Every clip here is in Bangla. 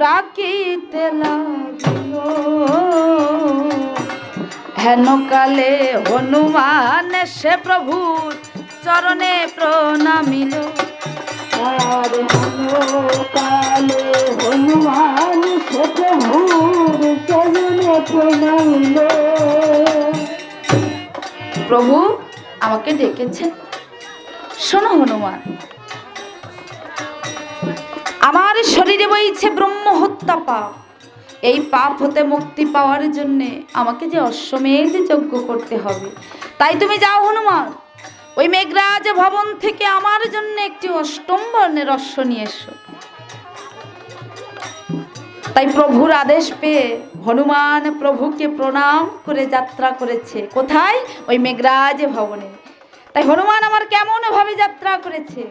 ডাকিতে লাগিল। হেন কালে হনুমান সে প্রভু চরণে প্রণামিল। কালে হনুমান সে প্রভুর চরণে প্রণামিল। প্রভু আমাকে ডেকেছেন। শোনো হনুমান আমার শরীরে বইছে ব্রহ্ম হত্যা পাপ। এই পাপ হতে মুক্তি পাওয়ার জন্যে আমাকে যে অশ্বমেধ যজ্ঞ করতে হবে। তাই তুমি যাও হনুমান, ওই মেঘরাজ ভবন থেকে আমার জন্য একটি অষ্টম বর্ণের অশ্ব নিয়ে এসো। তাই প্রভুর আদেশ পেয়ে হনুমান প্রভুকে প্রণাম করে যাত্রা করেছে। কোথায়? ওই মেঘরাজ ভবনে। তাই হনুমান আমার কেমন ভাবে যাত্রা করেছে?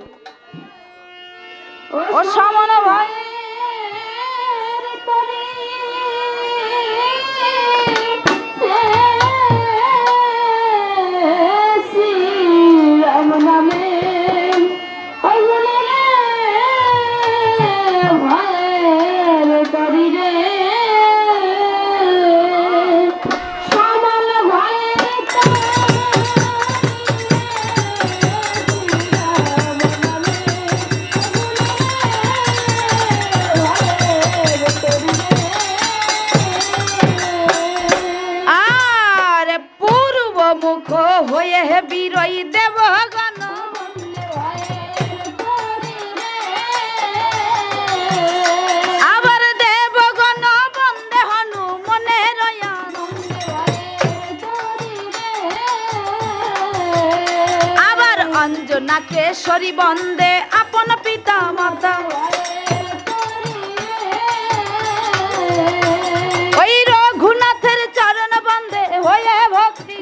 ও সমন অঞ্জনা বন্দে, আপন পিতা মাতা ওই রঘুনাথের চরণ বন্দে, হয়ে ভক্তি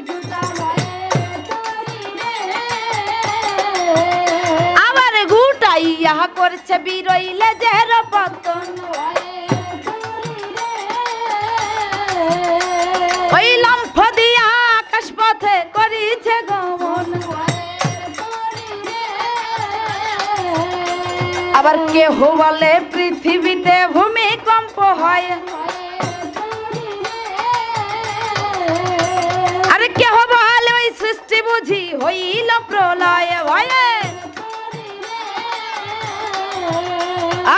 আবার গুটাইয়া করছে বিরইলে জের আবার কেহ বলে পৃথিবীতে ভূমিকম্প হয়। আরে কেহ বলে ওই সৃষ্টি বুঝি হইল প্রলয় ভয়ে।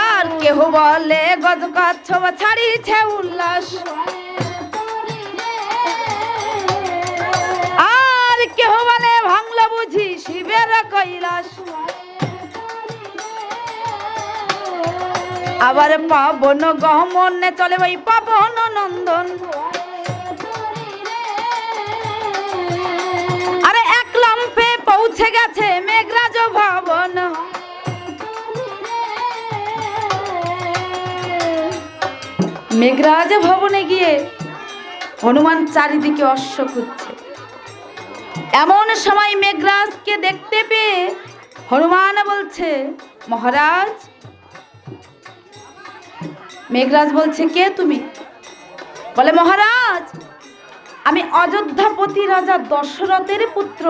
আর কেহ বলে গজ কচ্ছপ ছাড়িছে উল্লাস। আর কেহ বলে ভাঙল বুঝি শিবের কৈলাস। আবার পাবন গহমনে চলে ওই পাবন নন্দন। আরে এক লম্পে পৌঁছে গেছে মেঘরাজ ভবন। মেঘরাজ ভবনে গিয়ে হনুমান চারিদিকে অশ্ব খুঁজছে। এমন সময় মেঘরাজকে দেখতে পেয়ে হনুমান বলছে, মহারাজ মেঘরাজ বলছে, কে তুমি? বলে, মহারাজ, আমি অযোধ্যাপতি রাজা দশরথের পুত্র,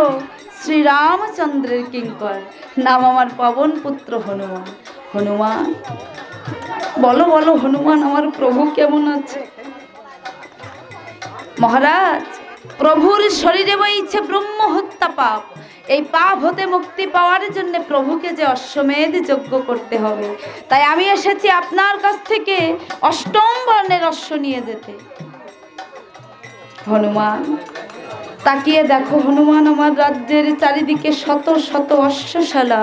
শ্রীরামচন্দ্রের কিঙ্কর। নাম আমার পবন পুত্র হনুমান। হনুমান, বলো বলো, হনুমান আমার প্রভু কেমন আছে? মহারাজ, প্রভুর শরীরে বইছে ব্রহ্ম হত্যা পাপ। এই পাপ হতে মুক্তি পাওয়ার জন্য প্রভুকে যে অশ্বমেধ যজ্ঞ করতে হবে। তাই আমি এসেছি আপনার কাছ থেকে অষ্টম বর্ণের অশ্ব নিয়ে যেতে। হনুমান, তাকিয়ে দেখো হনুমান আমার রাজ্যের চারিদিকে শত শত অশ্বশালা।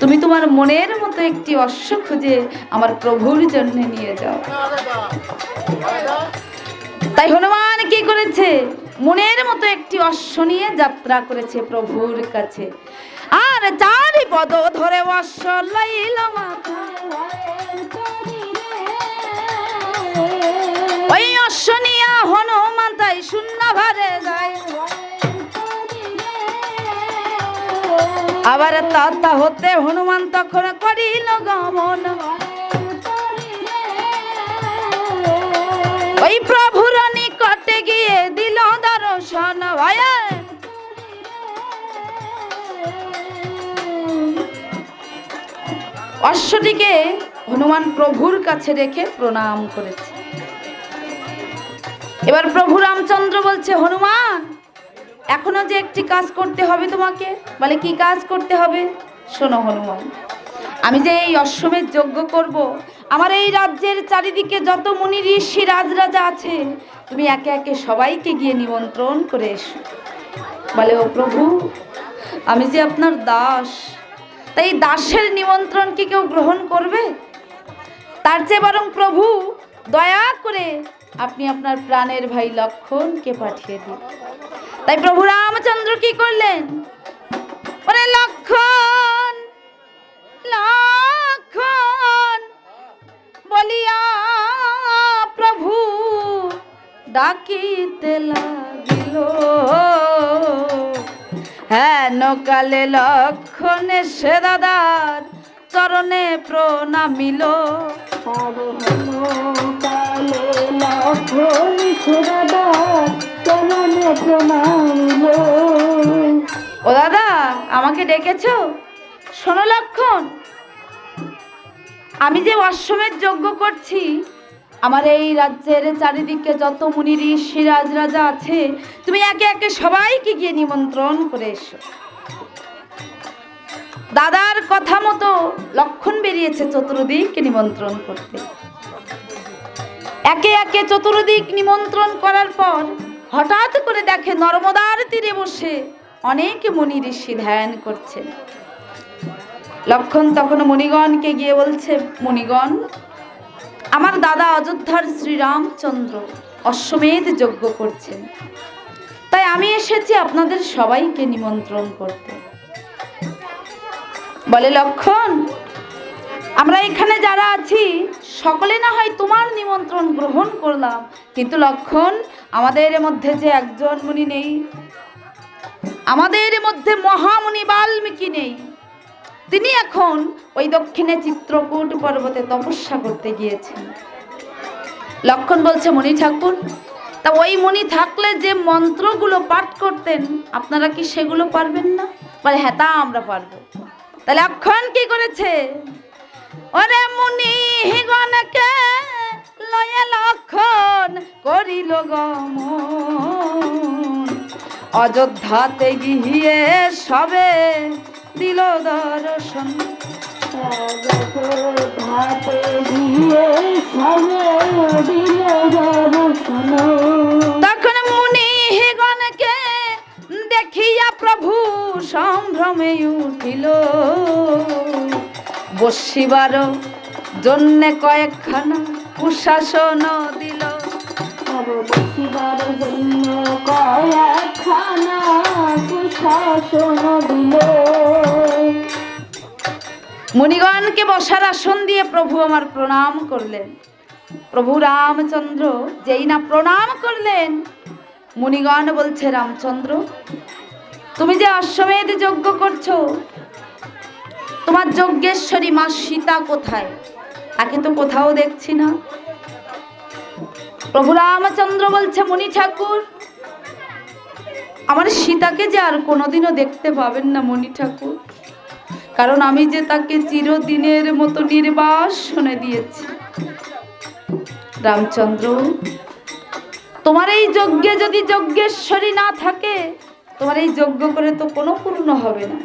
তুমি তোমার মনের মতো একটি অশ্ব খুঁজে আমার প্রভুর জন্য নিয়ে যাও। তাই হনুমান কি করেছে? মনের মতো একটি অশ্ব নিয়ে যাত্রা করেছে প্রভুর কাছে। আর চারি পদ ধরে অশ্ব লইল ওই অশ্ব হনুমান তাই শূন্য ভারে যায় আবার তাতা হতে হনুমান তখন করিল গমন ওই প্রভুর দর্শন ভয় অশ্বটিকে হনুমান প্রভুর কাছে রেখে প্রণাম করেছে। এবার প্রভু রামচন্দ্র বলছে, হনুমান, এখনও যে একটি কাজ করতে হবে তোমাকে? বলে, কি কাজ করতে হবে? শোনো হনুমান, আমি যে এই অশ্বমের যজ্ঞ করব আমার এই রাজ্যের চারিদিকে যত মুনি ঋষি রাজরাজা আছে তুমি একে একে সবাইকে গিয়ে নিমন্ত্রণ করে এসো। বলে, ও প্রভু, আমি যে আপনার দাস, তাই দাসের নিমন্ত্রণ কি কেউ গ্রহণ করবে? তার চেয়ে বরং প্রভু, দয়া করে আপনি আপনার প্রাণের ভাই লক্ষণকে পাঠিয়ে দিন। তাই প্রভু রামচন্দ্র কি করলেন? ওরে ডাকিতে লাগিল। হ্যাঁ নকালে লক্ষণে সে দাদার চরণে প্রণামিল। ও দাদা, আমাকে ডেকেছ? শোনো লক্ষণ, আমি যে অশ্বমেধ যজ্ঞ করছি আমার এই রাজ্যের চারিদিকে যত মুনি ঋষি, রাজরাজা আছে, তুমি একে একে সবাইকে গিয়ে নিমন্ত্রণ করে এসো। দাদার কথা মতো লক্ষণ বেরিয়েছে চতুর্দিক নিমন্ত্রণ করতে। একে একে চতুর্দিক নিমন্ত্রণ করার পর হঠাৎ করে দেখে নর্মদার তীরে বসে অনেক মুনি ঋষি ধ্যান করছেন লক্ষণ তখন মুনিগণকে গিয়ে বলছে, মুনিগণ আমার দাদা অযোধ্যার শ্রীরামচন্দ্র অশ্বমেধ যজ্ঞ করছেন। তাই আমি এসেছি আপনাদের সবাইকে নিমন্ত্রণ করতে। বলে, লক্ষণ, আমরা এখানে যারা আছি, সকলে না হয় তোমার নিমন্ত্রণ গ্রহণ করলাম। কিন্তু লক্ষণ, আমাদের মধ্যে যে একজন মুনি নেই, আমাদের মধ্যে মহামুনি বাল্মীকি নেই। তিনি এখন ওই দক্ষিণে চিত্রকূট পর্বতে তপস্যা করতে গিয়েছেন। লক্ষণ বলছে মণি ঠাকুর, তা ওই মণি থাকলে যে মন্ত্রগুলো পাঠ করতেন, আপনারা কি সেগুলো পারবেন না? বলে হ্যাঁ তা আমরা পারব। তাহলে লক্ষণ কি করেছে? ওরে মুনি গণকে লয়ে লক্ষণ করিল গমন। অযোধ্যাতে গিয়ে সবে দিল দর্শন। তখন মুনি গণকে দেখিয়া প্রভু সম্ভ্রমে উঠিল। বসিবার জন্যে কয়েকখানা কুশাসন দিল। বসিবার জন্য কয়েকখানা কুশাসন দিল। মুনিগণকে বসার আসন দিয়ে প্রভু আমার প্রণাম করলেন। প্রভু রামচন্দ্র, যেই না প্রণাম করলেন, মুনিগণ বলছে, রামচন্দ্র, তুমি যে অশ্বমেধ যজ্ঞ করছ, তোমার যজ্ঞেশ্বরী মা সীতা কোথায়? তাকে তো কোথাও দেখছি না। প্রভু রামচন্দ্র বলছে, মুনি ঠাকুর আমার সীতাকে যে আর কোনোদিনও দেখতে পাবেন না মণি ঠাকুর। কারণ আমি যে তাকে চিরদিনের মতো নির্বাস শুনে দিয়েছি। রামচন্দ্র, তোমার এই যজ্ঞে যদি যজ্ঞেশ্বরী না থাকে, তোমার এই যজ্ঞ করে তো কোনো পূর্ণ হবে না।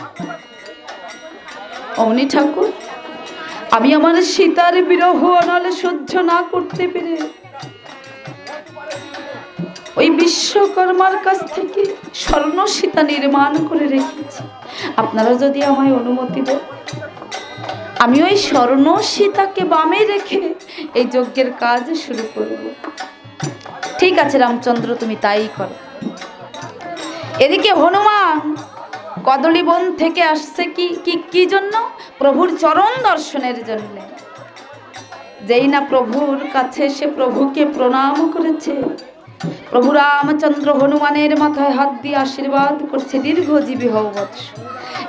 অমনি ঠাকুর, আমি আমার সীতার বিরহ অনালে সহ্য না করতে পেরে ওই বিশ্বকর্মার কাছ থেকে স্বর্ণ সীতা নির্মাণ করে রেখেছি। আপনারা যদি আমায় অনুমতি দেন, আমি ওই স্বর্ণ সীতাকে বামে রেখে এই যজ্ঞের কাজ শুরু করব। ঠিক আছে, রামচন্দ্র, তুমি তাই করো। এদিকে হনুমান কদলী বন থেকে আসছে কি কি কি জন্য? প্রভুর চরণ দর্শনের জন্য। যেই না প্রভুর কাছে সে প্রভুকে প্রণাম করেছে প্রভু রামচন্দ্র হনুমানের মাথায় হাত দিয়ে আশীর্বাদ করছে দীর্ঘজীবী হও বৎস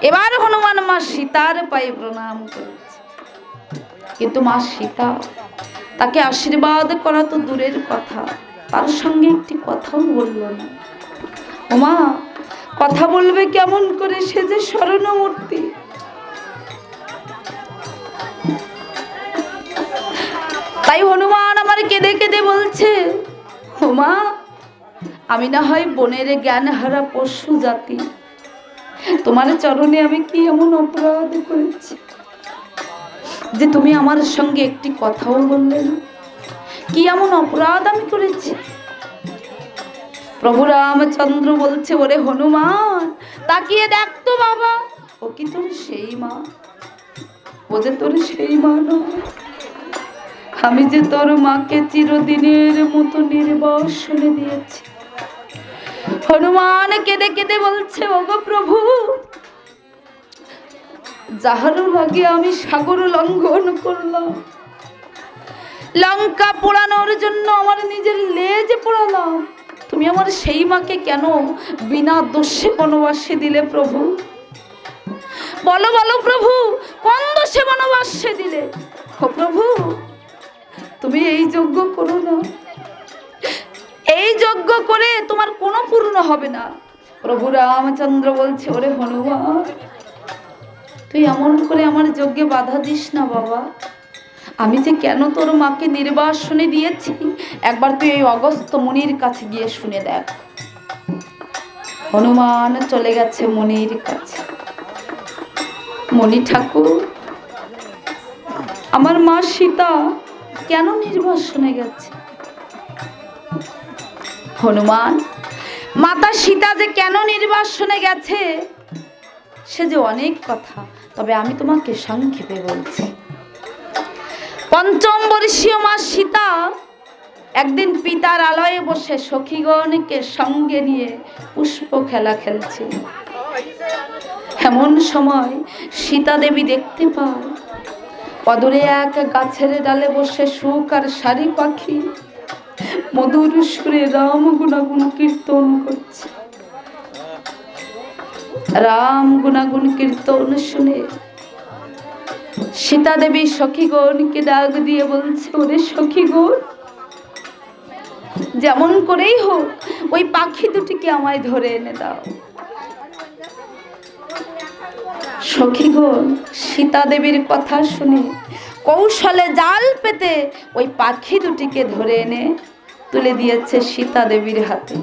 এবার হনুমান মা সীতার পায়ে প্রণাম করেছে। কিন্তু মা সীতা তাকে আশীর্বাদ করা তো দূরের কথা, তার সঙ্গে একটি কথাও বলল না। ওমা, কথা বলবে কেমন করে সে যে স্মরণমূর্তি তাই হনুমান আমার কেঁদে কেঁদে বলছে হোমা আমি না হয় বনের জ্ঞান হারা পশু জাতি। তোমার চরণে আমি কি এমন অপরাধ করেছি? যে তুমি আমার সঙ্গে একটি কথাও বললে না। কি এমন অপরাধ আমি করেছি? প্রভু রামচন্দ্র বলছে, ওরে হনুমান, তাকিয়ে দেখ তো বাবা, ও কি তোর সেই মা? ও যে তোর সেই মা নয়। আমি যে তোর মাকে চিরদিনের মতো নির্বাসনে দিয়েছি। হনুমান কেঁদে কেঁদে বলছে, ওগো প্রভু, যাহারও লাগে আমি সাগর লঙ্ঘন করলাম। লঙ্কা পোড়ানোর জন্য আমার নিজের লেজ পোড়ালাম। তুমি আমার সেই মাকে কেন বিনা দোষে বনবাসে দিলে প্রভু? বলো বলো প্রভু, কোন দোষে বনবাসে দিলে? ও প্রভু তুমি এই যজ্ঞ করো না। এই যজ্ঞ করে তোমার কোনো পূর্ণ হবে না। প্রভু রামচন্দ্র বলছে, ওরে হনুমান, তুই এমন করে আমার যজ্ঞে বাধা দিস না বাবা। আমি যে কেন তোর মাকে নির্বাসনে দিয়েছি, একবার তুই এই অগস্ত মুনির কাছে গিয়ে শুনে দেখ। হনুমান চলে গেছে মনির কাছে। মণি ঠাকুর, আমার মা সীতা কেন নির্বাসনে গেছে? হনুমান, মাতা সীতা যে কেন নির্বাসনে গেছে, সে যে অনেক কথা, তবে আমি তোমাকে সংক্ষেপে বলছি। পঞ্চম বর্ষীয় মা সীতা একদিন পিতার আলয়ে বসে সখীগণকে সঙ্গে নিয়ে পুষ্প খেলা খেলছিল। এমন সময় সীতা দেবী দেখতে পায় অদূরে এক গাছের ডালে বসে সুখ আর শাড়ি পাখি। মধুর সুরে রাম গুণাগুণ কীর্তন করছে। রাম গুণাগুণ কীর্তন শুনে সীতা দেবী সখীগণকে ডাক দিয়ে বলছে, ওরে সখীগণ, যেমন করেই হোক, ওই পাখি দুটিকে আমায় ধরে এনে দাও। সখীগণ সীতা দেবীর কথা শুনে কৌশলে জাল পেতে ওই পাখি দুটিকে ধরে এনে তুলে দিয়েছে সীতা দেবীর হাতে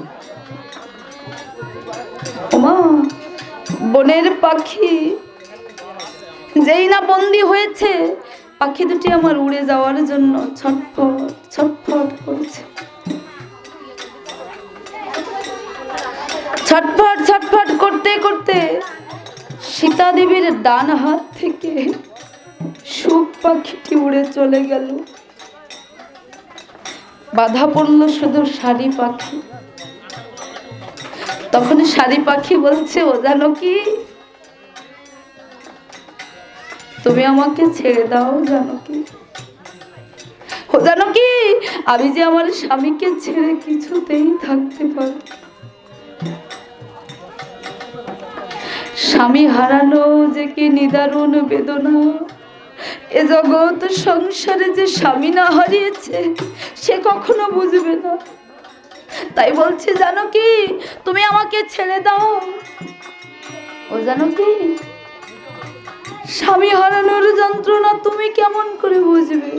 বনের পাখি, যেই না বন্দি হয়েছে, পাখি দুটি আমার উড়ে যাওয়ার জন্য ছটফট ছটফট করছে। ছটফট ছটফট করতে করতে সীতা দেবীর ডান হাত থেকে সুখ পাখিটি উড়ে চলে গেল। বাধা পড়ল শুধু শাড়ি পাখি। তখন শাড়ি পাখি বলছে, ও জানো কি? তুমি আমাকে ছেড়ে দাও জানো কি? ও জানো কি? আমি যে আমার স্বামীকে ছেড়ে কিছুতেই থাকতে পারি স্বামী হারানো যে কি নিদারুণ বেদনা? এ জগৎ সংসারে যে স্বামী না হারিয়েছে, সে কখনো বুঝবে না। তাই বলছে, জানো কি? তুমি আমাকে ছেড়ে দাও। ও জানো কি? স্বামী হারানোর যন্ত্রণা তুমি কেমন করে বুঝবে?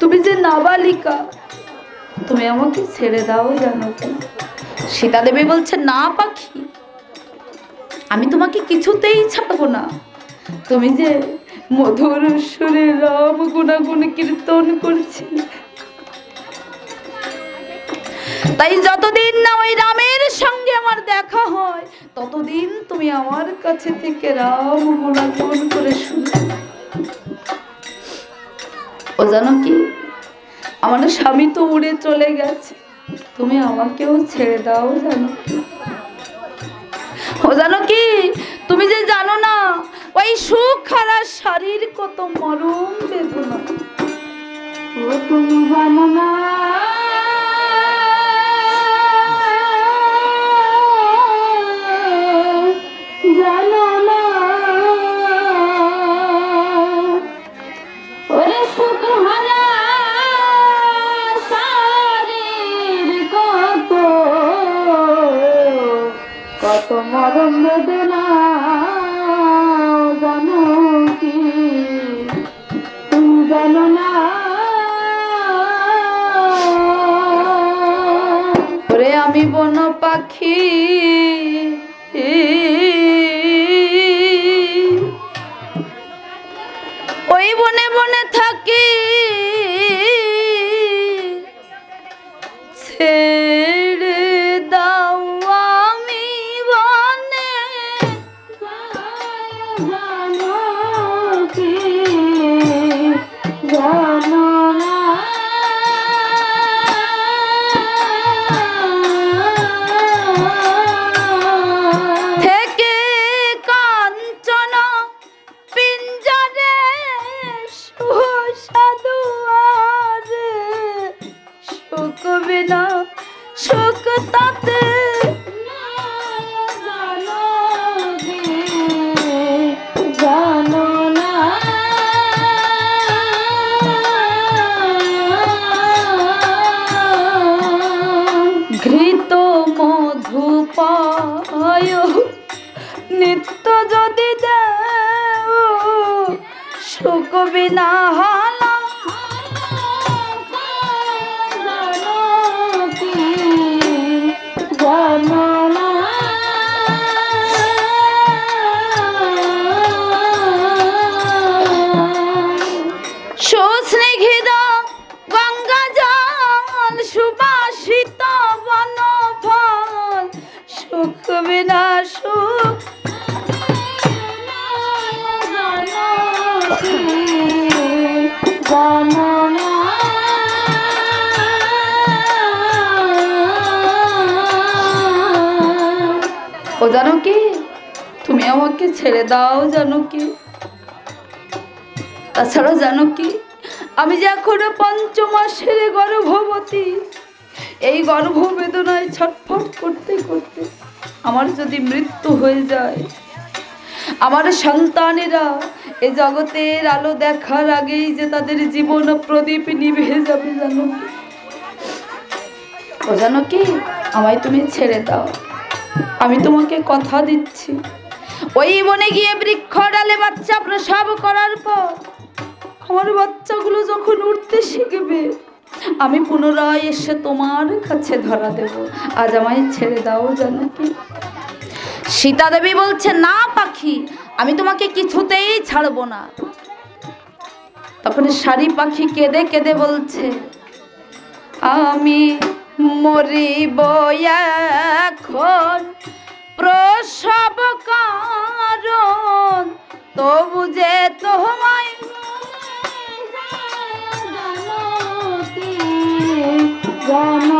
তুমি যে নাবালিকা, তুমি আমাকে ছেড়ে দাও জানো কি? সীতা দেবী বলছে, না পাখি আমি তোমাকে কিছুতেই ছাড়বো না। তুমি যে মধুর সুরে রাম গুণাগুণ কীর্তন করছিলে। তাই যতদিন না ওই রামের সঙ্গে আমার দেখা হয়, ততদিন তুমি আমার কাছে থেকে রাম গুণাগুণ করে শুনে। ও জানো কি? আমার স্বামী তো উড়ে চলে গেছে। তুমি আমাকেও ছেড়ে দাও জানো কি? জানো কি? তুমি যে জানো না, ওই সুখ খারাপ শরীর কত মরম বেদনা ও তুমি জানো না। ছেড়ে দাও জানো কি? তাছাড়া জানো কি? আমি যে এখনও পঞ্চমাসের গর্ভবতী, এই গর্ভ বেদনায় ছটফট করতে করতে আমার যদি মৃত্যু হয়ে যায়, আমার সন্তানেরা এ জগতের আলো দেখার আগেই যে তাদের জীবন প্রদীপ নিভে যাবে জানো? ও জানো কি? আমায় তুমি ছেড়ে দাও। আমি তোমাকে কথা দিচ্ছি। ওই বনে গিয়ে বৃক্ষ ডালে বাচ্চা প্রসব করার পর আমার বাচ্চাগুলো যখন উঠতে শিখবে, আমি পুনরায় এসে তোমার কাছে ধরা দেব। আজ আমায় ছেড়ে দাও জানো কি সীতা দেবী বলছে, না পাখি, আমি তোমাকে কিছুতেই ছাড়বো না। তখন শাড়ি পাখি কেঁদে কেঁদে বলছে, আমি মরিব এখন প্রসব কারণ তবু যে তোমায় জানো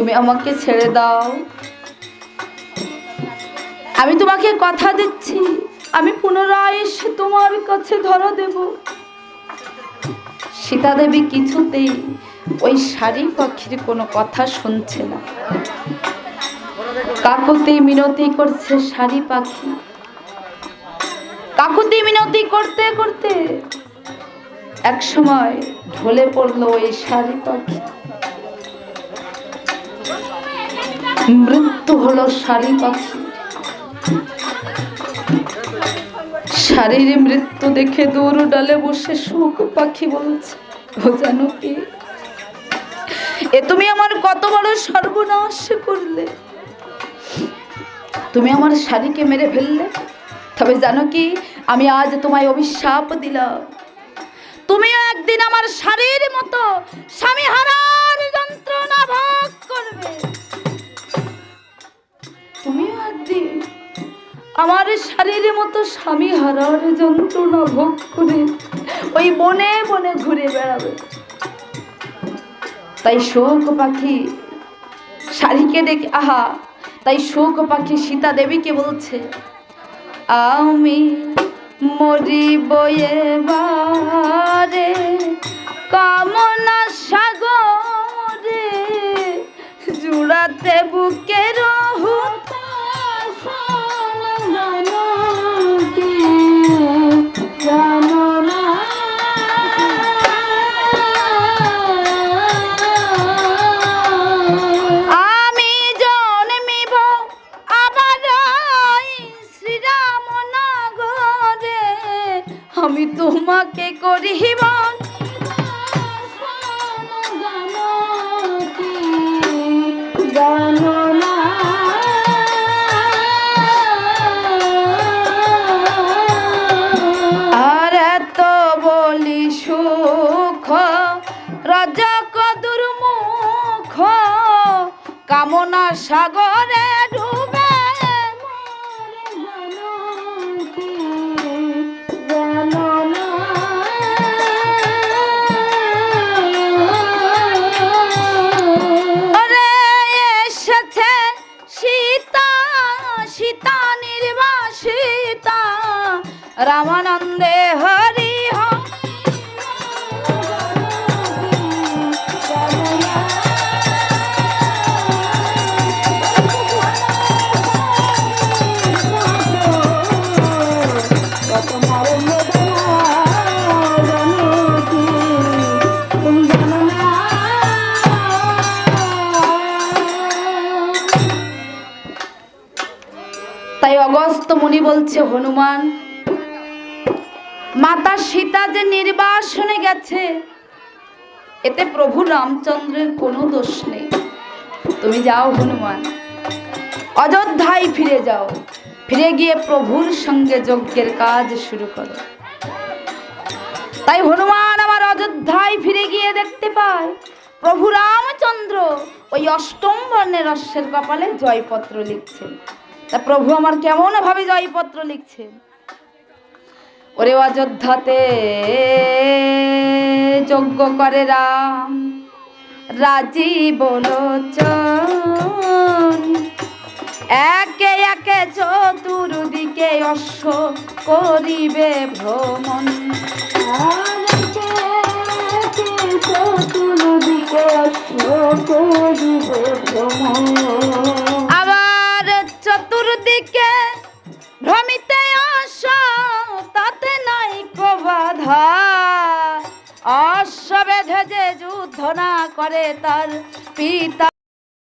তুমি আমাকে ছেড়ে দাও। আমি তোমাকে কথা দিচ্ছি। আমি পুনরায় এসে তোমার কাছে ধরা দেব। সীতা দেবী কিছুতেই ওই শাড়ি পাখির কোনো কথা শুনছে না। কাকুতি মিনতি করছে শাড়ি পাখি। কাকুতি মিনতি করতে করতে এক সময় ঢলে পড়ল ওই শাড়ি পাখি। মৃত্যু হলো শাড়ি পাখি। শাড়ির মৃত্যু দেখে দূর ডালে বসে সুখ পাখি বলছে, ও জানো কি? এ তুমি আমার কত বড় সর্বনাশ করলে। তুমি আমার শাড়িকে মেরে ফেললে। তবে জানো কি? আমি আজ তোমায় অভিশাপ দিলাম। তুমিও একদিন আমার শাড়ির মতো স্বামী হারার যন্ত্রণা ভোগ করবে। আমার শাড়ির মতো স্বামী হারার যন্ত্রণা ভোগ করে ওই বনে বনে ঘুরে বেড়াবে। তাই শোক পাখি শাড়িকে ডেকে, আহা, তাই শোক পাখি সীতা দেবীকে বলছে, আমি মরিব এবারে কামনা সাগরে জুড়াতে বুকের করিব আর এত বলি সুখ রজক কামনা সাগরে রামানন্দে হরি তাই অগস্ত মুনি বলছে হনুমান মাতা সীতা যে নির্বাসনে গেছে, এতে প্রভু রামচন্দ্রের কোনো দোষ নেই। তুমি যাও হনুমান, অযোধ্যায় ফিরে যাও। ফিরে গিয়ে প্রভুর সঙ্গে যজ্ঞের কাজ শুরু করো। তাই হনুমান আমার অযোধ্যায় ফিরে গিয়ে দেখতে পায়, প্রভু রামচন্দ্র ওই অষ্টম বর্ণের রস্যের কপালে জয়পত্র লিখছেন তা প্রভু আমার কেমন ভাবে জয়পত্র লিখছেন ওরে অযোধ্যাতে যজ্ঞ করে রাম। রাজীব একে একে চতুর্দিকে অশ্ব করিবে ভ্রমণ। আবার চতুর্দিকে ভ্রমিতে আস তাতে নাই বাধা অশ্ব বেঁধে যে যুদ্ধ না করে তার পিতা